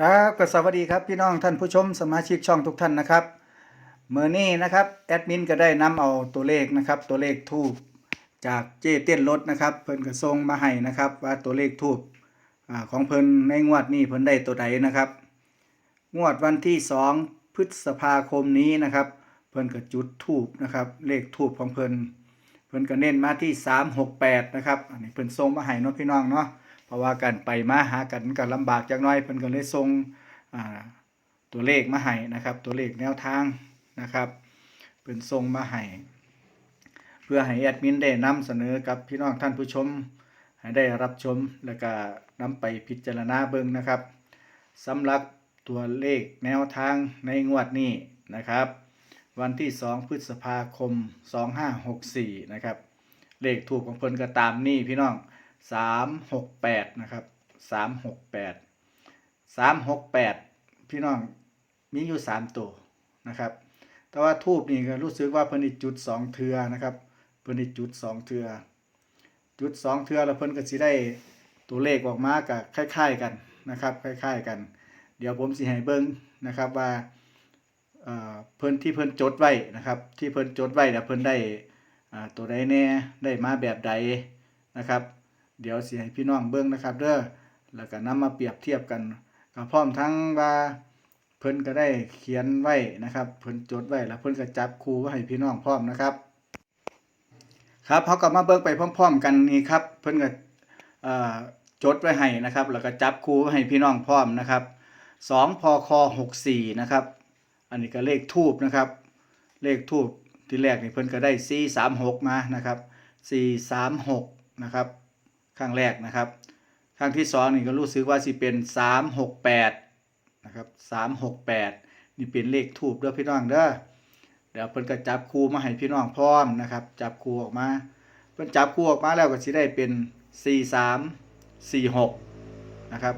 ครับก็สวัสดีครับพี่น้องท่านผู้ชมสมาชิกช่องทุกท่านนะครับเมื่อนี้นะครับแอดมินก็ได้นำเอาตัวเลขนะครับ ตัวเลขทูบจากเจเต้นรถนะครับ เพิ่นก็ส่งมาให้นะครับ ว่าตัวเลขทูบของเพิ่นในงวดนี้เพิ่นได้ตัวใดนะครับ งวดวันที่ 2 พฤษภาคมนี้นะครับ เพิ่นก็จุดทูบนะครับ เลขทูบของเพิ่นเพิ่นก็เน้นมาที่ 368นะครับอันนี้เพิ่นส่งมาให้เนาะพี่น้องเนาะ เพราะว่าการไปมาหากันก็ลำบากจักหน้อยเพิ่นก็เลยส่งตัวเลขมาให้นะครับ ตัวเลขแนวทางนะครับเพิ่นส่งมาให้เพื่อให้แอดมินได้นำเสนอกับพี่น้องท่านผู้ชมให้ได้รับชมแล้วก็นำไปพิจารณาเบิ่งนะครับสำหรับตัวเลขแนวทางในงวดนี้นะครับ วันที่ 2 พฤษภาคม 2564 นะครับ เลขถูกของเพิ่นก็ตามนี่พี่น้อง สามหกแปดนะครับสามหกแปดสามหกแปดพี่น้องมีอยู่สามตัวนะครับ แต่ว่าทูบนี่ก็รู้สึกว่าเพิ่นจุดสองเทือนะครับเพิ่นจุดสองเทือจุดสองเทือแล้วเพิ่นก็สิได้ตัวเลขออกมากับคล้าย ๆกันนะครับคล้าย ๆกัน เดี๋ยวผมสิให้เบิ่งนะครับว่าเพิ่นที่เพิ่นจดไว้นะครับ ที่เพิ่นจดไว้เนี่ยเพิ่นได้ตัวใดแน่ได้มาแบบใดนะครับ เดี๋ยวสิให้พี่น้องเบิ่งนะครับเด้อแล้วก็นำมาเปรียบเทียบกันก็พร้อมทั้งว่าเพิ่นก็ได้เขียนไว้นะครับเพิ่นจดไว้แล้วเพิ่นก็จับคู่ไว้ให้พี่น้องพร้อมนะครับครับเขาก็มาเบิ่งไปพร้อม ๆ กันนี่ครับ เพิ่นก็เอ่อจดไว้ให้นะครับ แล้วก็จับคู่ไว้ให้พี่น้องพร้อมนะครับ2พค64นะครับ อันนี้ก็เลขทูบนะครับ เลขทูบที่แรกนี่เพิ่นก็ได้ 436 มานะครับ 436 นะครับ ครั้งแรกนะครับครั้งที่สองนี่ก็รู้สึกว่าสิเป็นสามหกแปดนะครับสามหกแปดนี่เป็นเลขทูบเด้อพี่น้องเด้อเดี๋ยวเพิ่นก็จับคู่มาให้พี่น้องพร้อมนะครับ จับคู่ออกมาเพิ่นจับคู่ออกมาแล้วก็สิได้เป็นสี่สามสี่หกนะครับ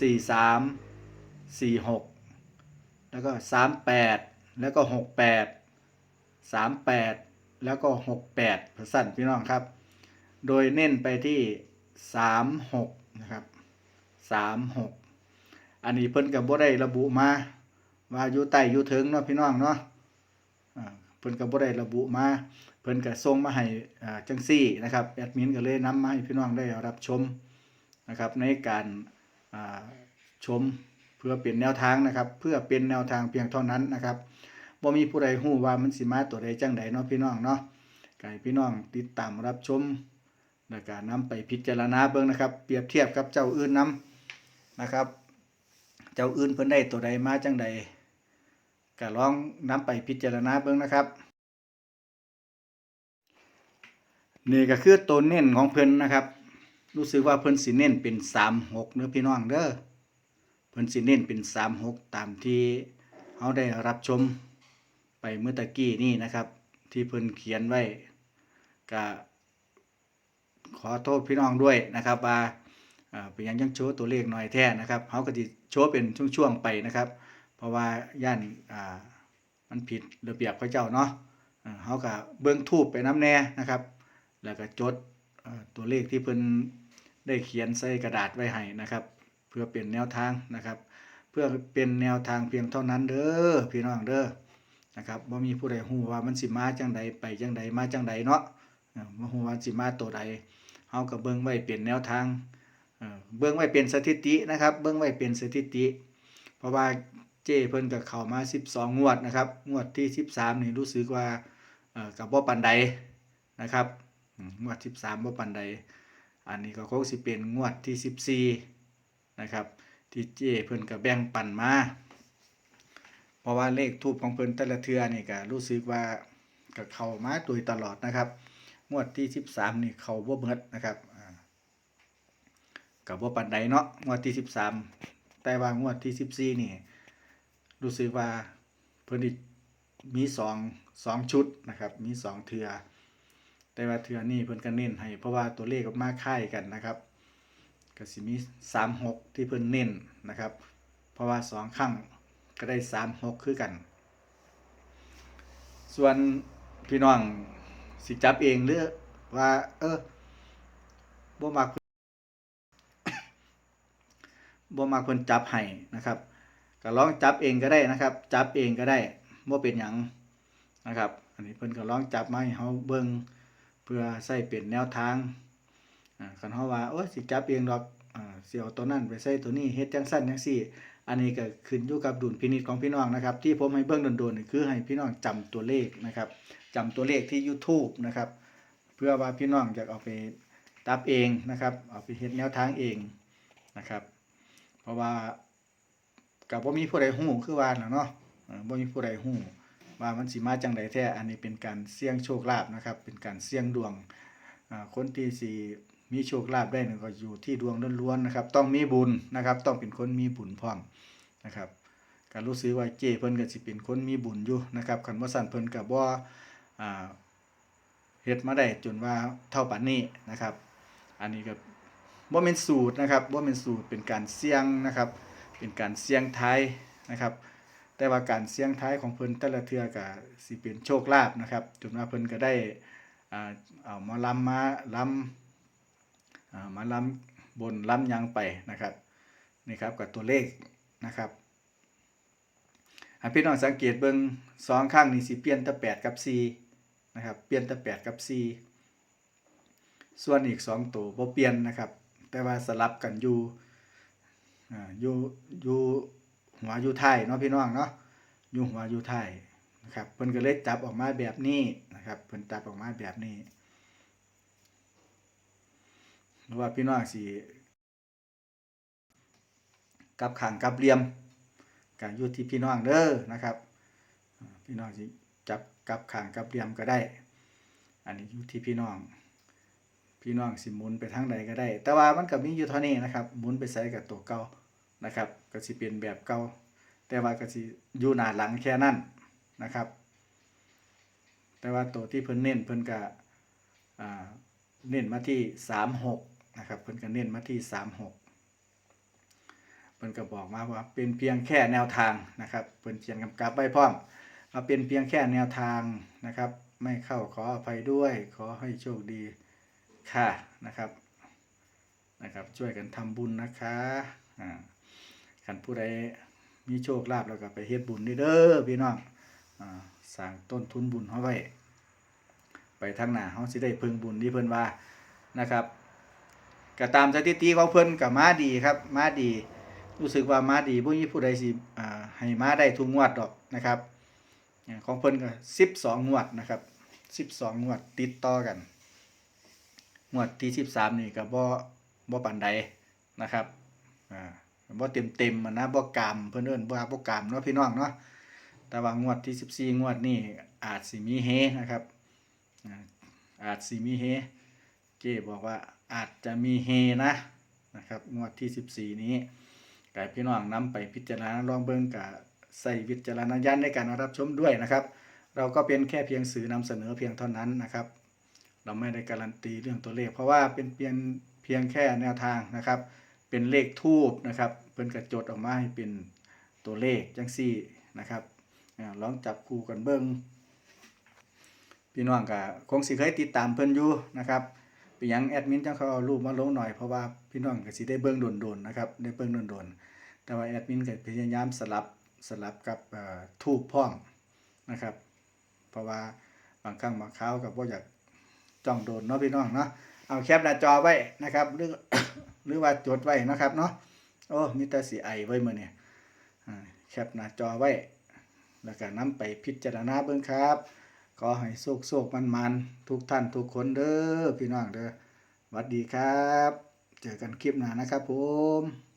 สี่สามสี่หกแล้วก็สามแปดแล้วก็หกแปดสามแปดแล้วก็หกแปดสั้นพี่น้องครับ โดยเน้นไปที่ สามหกนะครับสามหกอันนี้เพิ่นกับบ่ได้ระบุมา ว่าอยู่ใต้อยู่ถึงเนาะพี่น้องเนาะเพิ่นกับบ่ได้ระบุมา เพิ่นก็ส่งมาให้จังซี่นะครับแอดมินก็เลยนำมาให้พี่น้องได้รับชมนะครับในการชมเพื่อเป็นแนวทางนะครับ เพื่อเป็นแนวทางเพียงเท่านั้นนะครับบ่มีผู้ใดฮู้ว่ามันสิมาตัวใดจังใดเนาะพี่น้องเนาะก็ให้พี่น้องติดตามรับชม แล้วก็นำไปพิจารณาเบิ่งนะครับ เปรียบเทียบกับเจ้าอื่นนํนะครับ เจ้าอื่นเพิ่นได้ตัวใดมาจังใดก็ลองนำไปพิจารณาเบิ่งนะครับ นี่ก็คือตัวเน้นของเพิ่นนะครับ รู้สึกว่าเพิ่นสิเน้นเป็น36เด้อพี่น้องเด้อเพิ่นสิเน้นเป็น36ตามที่เฮาได้รับชมไปเมื่อตะกี้นี่นะครับ ที่เพิ่นเขียนไว้ก็ ขอโทษพี่น้องด้วยนะครับว่าอ่าเป็นยังยังโชว์ตัวเลขหน่อยแท้นะครับเขาก็จะโชว์เป็นช่วงๆไปนะครับ เพราะว่าย่านมันผิดระเบียบเขาเจ้าเนาะเขาก็เบิ่งทูบไปน้ำแน่นะครับ แล้วก็จดตัวเลขที่เพิ่นได้เขียนใส่กระดาษไว้ให้นะครับ เพื่อเป็นแนวทางนะครับ เพื่อเป็นแนวทางเพียงเท่านั้นเด้อพี่น้องเด้อนะครับบ่มีผู้ใดฮู้ว่ามันสิมาจังใดไปจังใดมาจังใดเนาะ บ่ฮู้ว่าสิมาตัวใดเฮาก็เบิ่งไว้เป็นแนวทางเอ่อเบิ่งไว้เป็นสถิตินะครับ เบิ่งไว้เป็นสถิติ เพราะว่าเจ้เพิ่นก็เข้ามา 12 งวดนะครับ งวดที่ 13 นี่รู้สึกว่าเอ่อก็บ่ปานใดนะครับ งวด 13บ่ปานใด อันนี้ก็คงสิเป็นงวดที่ 14 นะครับ ที่เจ้เพิ่นก็แบ่งปันมา เพราะว่าเลขทูปของเพิ่นแต่ละเทื่อนี่ก็รู้สึกว่าก็เข้ามาโดยตลอดนะครับ งวดที่13นี่เขาบ่เบิดนะครับกับบ่ปานใดเนาะงวดที่13แต่ว่างวดที่14นี่รู้สึกว่าเพิ่นนี่มี2 2ชุดนะครับ มี2เทือแต่ว่าเทือนี้เพิ่นก็เน้นให้เพราะว่าตัวเลขก็มาคล้ายกันนะครับก็สิมี36ที่เพิ่นเน้นนะครับ เพราะว่า2ครั้งก็ได้36คือกัน ส่วนพี่น้อง สิจับเองหรือว่า เออบ่มักบ่มักเพิ่นจับให้นะครับก็ลองจับเองก็ได้นะครับ จับเองก็ได้บ่เป็นหยังนะครับ อันนี้เพิ่นก็ลองจับมาให้เฮาเบิ่งเพื่อใช้เป็นแนวทางอ่าคันเฮาว่าโอ้สิจับเองดอกอ่าสิเอาตัวนั้นไปใส่ตัวนี้เฮ็ดจังซั่นจังซี่ อันนี้ก็ขึ้นอยู่กับดุลพินิจของพี่น้องนะครับ ที่ผมให้เบิ่งโดนๆนี่คือให้พี่น้องจำตัวเลขนะครับ จำตัวเลขที่ YouTube นะครับ เพื่อว่าพี่น้องอยากเอาไปตับเองนะครับ เอาไปเฮ็ดแนวทางเองนะครับ เพราะว่ากับบ่ามีผู้ใดฮู้คือว่าเนาะเออบ่มีผู้ใดฮู้ว่ามันสิมาจังไดแท้อันนี้เป็นการเสี่ยงโชคลาภนะครับ เป็นการเสี่ยงดวงคนที่สิมีโชคลาภได้นี่ก็อยู่ที่ดวงล้วนๆนะครับ ต้องมีบุญนะครับ ต้องเป็นคนมีบุญพร้อมนะครับก็รู้สึกว่าเจเพิ่นก็สิเป็นคนมีบุญอยู่นะครับคันบ่ซั่นเพิ่นก็บ่อ่า เฮ็ดมาได้จนว่าเท่าปานนี้นะครับ อันนี้ก็บ่แม่นสูตรนะครับบ่แม่นสูตรเป็นการเสี่ยงนะครับ เป็นการเสี่ยงทายนะครับ แต่ว่าการเสี่ยงทายของเพิ่นแต่ละเทื่อก็สิเป็นโชคลาภนะครับ จนว่าเพิ่นก็ได้อ่าเอามาลำมาลำอ่ามาลำบนลำหยังไปนะครับนี่ครับกับตัวเลขนะครับให้พี่น้องสังเกตเบิงสองข้างนี่สิเปลี่ยนแต่8กับ4 นะครับ เปลี่ยนแต่8กับ4ส่วนอีก2ตัวบ่เปลี่ยนนะครับ แต่ว่าสลับกันอยู่อ่าอยู่อยู่หัวอยู่ไทยเนาะพี่น้องเนาะอยู่หัวอยู่ไทยนะครับเพิ่นก็เลยจับออกมาแบบนี้นะครับเพิ่นจับออกมาแบบนี้หรือว่าพี่น้องสิกับข้างกับเหลี่ยมก็อยู่ที่พี่น้องเด้อนะครับ พี่น้องสิ จับกับขางกับเหลี่ยมก็ได้ อันนี้อยู่ที่พี่น้อง พี่น้องสิหมุนไปทางใดก็ได้ แต่ว่ามันก็มีอยู่เท่านี้นะครับหมุนไปใส่กับตัวเก่านะครับก็สิเปลี่ยนแบบเก่าแต่ว่าก็สิอยู่หน้าหลังแค่นั้นนะครับ แต่ว่าตัวที่เพิ่นเน้นเพิ่นก็เน้นมาที่36นะครับเพิ่นก็เน้นมาที่36เพิ่นก็บอกมาว่าเป็นเพียงแค่แนวทางนะครับเพิ่นเขียนกำกับไว้พร้อม มาเป็นเพียงแค่แนวทางนะครับ ไม่เข้าขออภัยด้วย ขอให้โชคดีค่ะนะครับนะครับ ช่วยกันทำบุญนะคะอ่าขันผู้ใดมีโชคลาภแล้วก็ไปเฮ็ดบุญนี่เด้อพี่น้องอ่าสร้างต้นทุนบุญเฮาไว้ไปทางหน้าเฮาสิได้พึงบุญที่เพิ่นว่านะครับก็ตามสถิติของเพิ่นก็มาดีครับมาดี รู้สึกว่ามาดีบ่มีผู้ใดสิอ่าให้มาได้ทุกงวดดอกนะครับ ของเพิ่นก็12งงวดนะครับ12งงวดติดต่อกันงวดที่13นี่ก็บ่บ่ปานใดนะครับอ่าบ่เต็มๆอะนะบ่กามเพิ่นเอิ้นบ่บ่กามเนาะพี่น้องเนาะแต่ว่างวดที่14งวดนี่อาจสิมีเฮนะครับอาจสิมีเฮเจ้บอกว่าอาจจะมีเฮนะนะครับงวดที่14นี้ก็ให้พี่น้องนำไปพิจารณาลองเบิ่งกะ ใส่วิจารณญาณในการรับชมด้วยนะครับ เราก็เป็นแค่เพียงสื่อนำเสนอเพียงเท่านั้นนะครับ เราไม่ได้การันตีเรื่องตัวเลข เพราะว่าเป็นเพียงเพียงแค่แนวทางนะครับ เป็นเลขทูบนะครับเพิ่นกระจดออกมาให้เป็นตัวเลขจังซี่นะครับลองจับคู่กันเบิ่งพี่น้องก็คงสิเคยติดตามเพิ่นอยู่นะครับเป็นยังแอดมินจังเขาเอารูปมาลงหน่อยเพราะว่าพี่น้องก็สิได้เบิ่งโดนๆนะครับได้เบิ่งโดนๆแต่ว่าแอดมินก็พยายามสลับ สลับกับทูบพ้อมนะครับ เพราะว่าบางครั้งบางคราวกับว่าอยากจ้องโดนเนาะพี่น้องเนาะเอาแคปหน้าจอไว้นะครับ หรือหรือว่าจดไว้นะครับเนาะโอ้มีแต่สีไอไว้มื้อเนี่ยแคปหน้าจอไว้ แล้วก็นำไปพิจารณาเบิ่งครับขอให้โชคๆมันๆทุกท่านทุกคนเด้อพี่น้องเด้อหวัดดีครับ เจอกันคลิปหน้านะครับผม